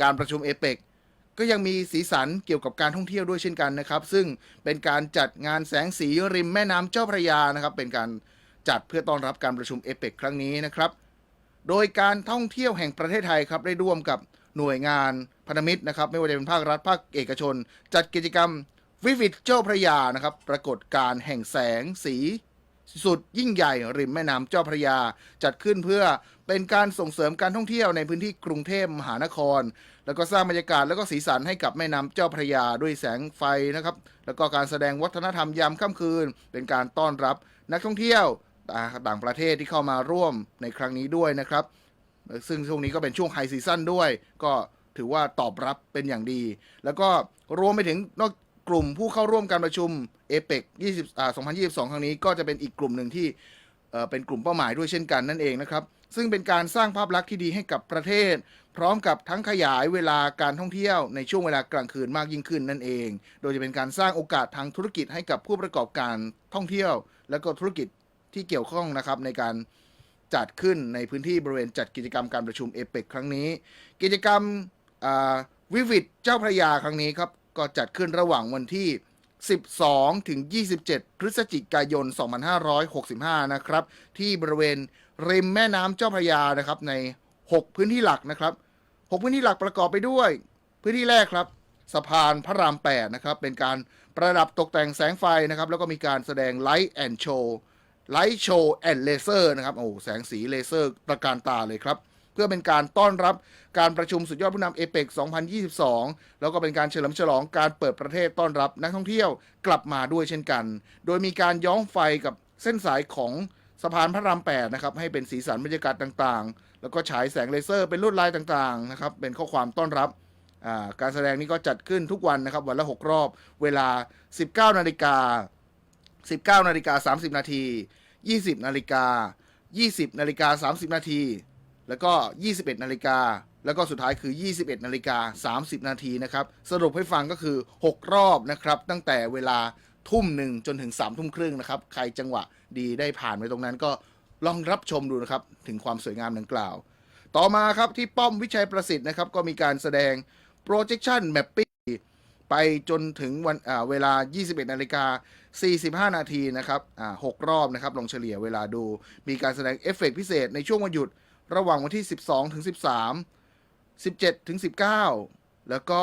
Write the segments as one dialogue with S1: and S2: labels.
S1: การประชุมเอเปกก็ยังมีสีสันเกี่ยวกับการท่องเที่ยวด้วยเช่นกันนะครับ ซึ่งเป็นการจัดงานแสงสีริมแม่น้ำเจ้าพระยานะครับ เป็นการจัดเพื่อต้อนรับการประชุมเอเปกครั้งนี้นะครับ โดยการท่องเที่ยวแห่งประเทศไทยครับได้ร่วมกับหน่วยงานพันธมิตรนะครับ ไม่ว่าจะเป็นภาครัฐภาคเอกชน จัดกิจกรรมวิวิตเจ้าพระยานะครับ ปรากฏการแห่งแสงสี สุดยิ่งใหญ่ริมแม่น้ำเจ้าพระยา จัดขึ้นเพื่อเป็นการส่งเสริมการท่องเที่ยวในพื้นที่กรุงเทพมหานคร แล้วก็สร้างบรรยากาศแล้วก็สีสันให้กับแม่น้ำเจ้าพระยาด้วยแสงไฟนะครับ แล้วก็การแสดงวัฒนธรรมยามค่ำคืน เป็นการต้อนรับนักท่องเที่ยวต่างประเทศที่เข้ามาร่วมในครั้งนี้ด้วยนะครับ ซึ่งช่วงนี้ก็เป็นช่วงไฮซีซั่นด้วย ก็ถือว่าตอบรับเป็นอย่างดี แล้วก็รวมไปถึงนอก กลุ่มผู้เข้าร่วมการประชุมเอเปก20อ่า2022 ครั้งนี้ก็จะเป็นอีกกลุ่มหนึ่งที่เอ่อเป็นกลุ่มเป้าหมายด้วยเช่นกันนั่นเองนะครับ ซึ่งเป็นการสร้างภาพลักษณ์ที่ดีให้กับประเทศ พร้อมกับทั้งขยายเวลาการท่องเที่ยวในช่วงเวลากลางคืนมากยิ่งขึ้นนั่นเอง โดยจะเป็นการสร้างโอกาสทางธุรกิจให้กับผู้ประกอบการท่องเที่ยว และก็ธุรกิจที่เกี่ยวข้องนะครับในการจัดขึ้นในพื้นที่บริเวณจัดกิจกรรมการประชุมเอเปกครั้งนี้ กิจกรรมวิวิตเจ้าพระยาครั้งนี้ครับ ก็จัดขึ้นระหว่างวันที่ 12 ถึง 27 พฤศจิกายน 2565 นะครับ ที่บริเวณริมแม่น้ำเจ้าพระยานะครับใน 6 พื้นที่หลักนะครับ 6 พื้นที่หลักประกอบไปด้วย พื้นที่แรกครับ สะพานพระราม 8 นะครับ เป็นการประดับตกแต่งแสงไฟนะครับ แล้วก็มีการแสดงไลท์แอนด์โชว์ไลท์โชว์แอนเลเซอร์นะครับ โอ้แสงสีเลเซอร์ประการตาเลยครับ เพื่อเป็นการต้อนรับการประชุมสุดยอดผู้นำเอเปก2022 แล้วก็เป็นการเฉลิมฉลองการเปิดประเทศต้อนรับนักท่องเที่ยวกลับมาด้วยเช่นกัน โดยมีการย้อมไฟกับเส้นสายของสะพานพระราม8นะครับให้เป็นสีสันบรรยากาศต่างๆ แล้วก็ฉายแสงเลเซอร์เป็นลวดลายต่างๆนะครับเป็นข้อความต้อนรับาการแสดงนี้ก็จัดขึ้นทุกวันนะครับวันละ 6 รอบเวลา 19นาฬิกา19นาฬิกา30 นาที 20นาฬิกา20นาฬิกา30 นาที แล้วก็ 21 นาฬิกา แล้วก็สุดท้ายคือ 21 นาฬิกา 30 นาทีนะครับ สรุปให้ฟังก็คือ 6 รอบนะครับ ตั้งแต่เวลาทุ่มหนึ่งจนถึง3ทุ่มครึ่งนะครับ ใครจังหวะดีได้ผ่านไปตรงนั้นก็ลองรับชมดูนะครับ ถึงความสวยงามดังกล่าว ต่อมาครับที่ป้อมวิชัยประสิทธิ์นะครับ ก็มีการแสดง projection mapping ไปจนถึงวันอ่าเวลา 21 นาฬิกา 45 นาทีนะครับอ่า6รอบนะครับ ลองเฉลี่ยเวลาดู มีการแสดงเอฟเฟกต์พิเศษในช่วงวันหยุด ระหว่างวันที่ 12ถึง13 17ถึง19 แล้วก็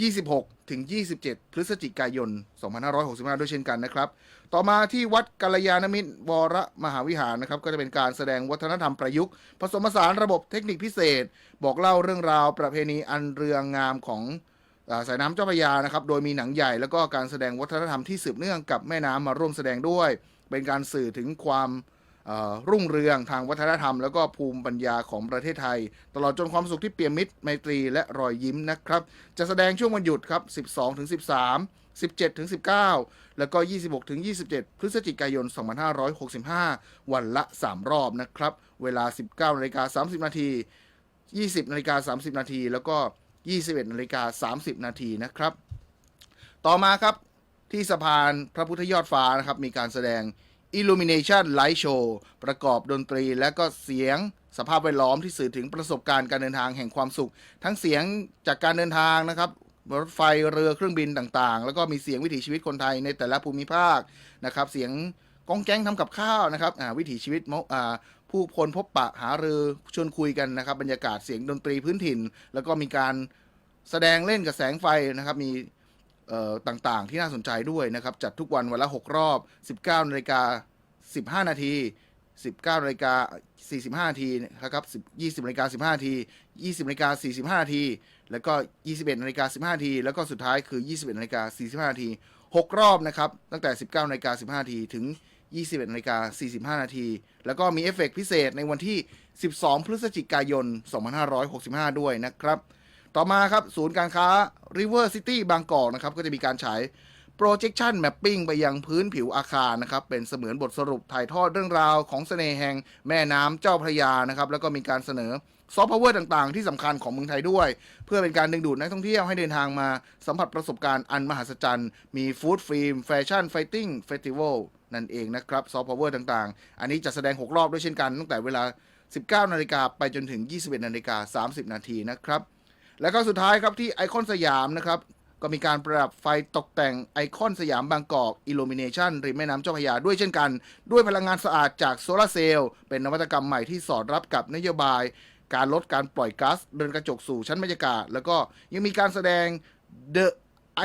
S1: 26ถึง27 พฤศจิกายน 2565 ด้วยเช่นกันนะครับ ต่อมาที่วัดกัลยาณมิตรวรมหาวิหารนะครับ ก็จะเป็นการแสดงวัฒนธรรมประยุกต์ ผสมผสานระบบเทคนิคพิเศษ บอกเล่าเรื่องราวประเพณีอันเรืองงามของสายน้ำเจ้าพระยานะครับ โดยมีหนังใหญ่แล้วก็การแสดงวัฒนธรรมที่สืบเนื่องกับแม่น้ำมาร่วมแสดงด้วย เป็นการสื่อถึงความ รุ่งเรืองทางวัฒนธรรม แล้วก็ภูมิปัญญาของประเทศไทย ตลอดจนความสุขที่เปี่ยมมิตรไมตรีและรอยยิ้มนะครับ จะแสดงช่วงวันหยุดครับ 12-13, 17-19 แล้วก็ 26-27 พฤศจิกายน 2565 วันละ 3 รอบนะครับ เวลา 19นาฬิกา30 นาที 20นาฬิกา30 นาที แล้วก็ 21นาฬิกา30 นาทีนะครับ ต่อมาครับที่สะพานพระพุทธยอดฟ้านะครับ มีการแสดง Illumination Light Show ประกอบดนตรีและก็เสียงสภาพแวดล้อมที่สื่อถึงประสบการณ์การเดินทางแห่งความสุข ทั้งเสียงจากการเดินทางนะครับรถไฟเรือเครื่องบินต่างๆ แล้วก็มีเสียงวิถีชีวิตคนไทยในแต่ละภูมิภาคนะครับเสียงกองแก๊งทำกับข้าวนะครับวิถีชีวิตผู้คนพบปะหารือชวนคุยกันนะครับ บรรยากาศเสียงดนตรีพื้นถิ่น แล้วก็มีการแสดงเล่นกับแสงไฟนะครับ มี ต่างๆ ที่น่าสนใจด้วยนะครับ จัดทุกวันวันละ 6 รอบ 19นาฬิกา15 นาที 19นาฬิกา45 นาทีนะครับ20นาฬิกา15 นาที 20นาฬิกา45 นาที แล้วก็ 21นาฬิกา15 นาที แล้วก็สุดท้ายคือ 21นาฬิกา45 นาที 6 รอบนะครับ ตั้งแต่ 19นาฬิกา15 นาทีถึง 21นาฬิกา45 นาที แล้วก็มีเอฟเฟกต์พิเศษในวันที่ 12 พฤศจิกายน 2565 ด้วยนะครับ ต่อมาครับ ศูนย์การค้า River City บางกอกนะครับ ก็จะมีการฉาย projection mapping ไปยังพื้นผิวอาคารนะครับ เป็นเสมือนบทสรุปถ่ายทอดเรื่องราวของเสน่ห์แห่งแม่น้ำเจ้าพระยานะครับ แล้วก็มีการเสนอซอฟต์พาวเวอร์ต่างๆ ที่สำคัญของเมืองไทยด้วย เพื่อเป็นการดึงดูดนักท่องเที่ยวให้เดินทางมาสัมผัสประสบการณ์อันมหัศจรรย์ มีฟู้ดฟิล์มแฟชั่นไฟติ้งเฟสติวัลนั่นเองนะครับซอฟต์พาวเวอร์ต่างๆ อันนี้จะแสดง 6 รอบด้วยเช่นกันตั้งแต่เวลา 19 นาฬิกาไปจนถึง 21 นาฬิกา 30 นาทีนะครับ แล้วก็สุดท้ายครับที่ไอคอนสยามนะครับก็มีการประดับไฟตกแต่งไอคอนสยามบางกอกอิล m มิเนชันริมแม่น้ำเจ้าพระยาด้วยเช่นกัน ด้วยพลังงานสะอาดจากโซลาร์เซลล์เป็นนวัตกรรมใหม่ที่สอดรับกับนโยบาย การลดการปล่อยก๊าซเรือนกระจกสู่ชั้นบรรยากาศ แล้วก็ยังมีการแสดง The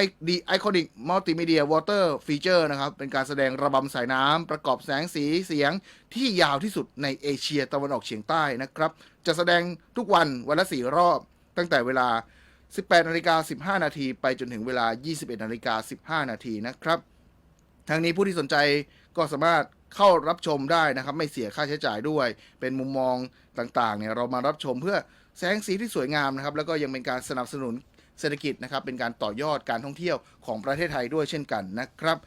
S1: I The Iconic Multimedia Water Feature นะครับ เป็นการแสดงระบำสายน้ำประกอบแสงสีเสียงที่ยาวที่สุดในเอเชียตะวันออกเฉียงใต้นะครับ จะแสดงทุกวันวันละสี่รอบ ตั้งแต่เวลา 18นาฬิกา15 นาทีไปจนถึงเวลา 21นาฬิกา15 นาทีนะครับ ทั้งนี้ผู้ที่สนใจก็สามารถเข้ารับชมได้นะครับ ไม่เสียค่าใช้จ่ายด้วย เป็นมุมมองต่างๆเนี่ยเรามารับชมเพื่อแสงสีที่สวยงามนะครับ แล้วก็ยังเป็นการสนับสนุนเศรษฐกิจนะครับ เป็นการต่อยอดการท่องเที่ยวของประเทศไทยด้วยเช่นกันนะครับ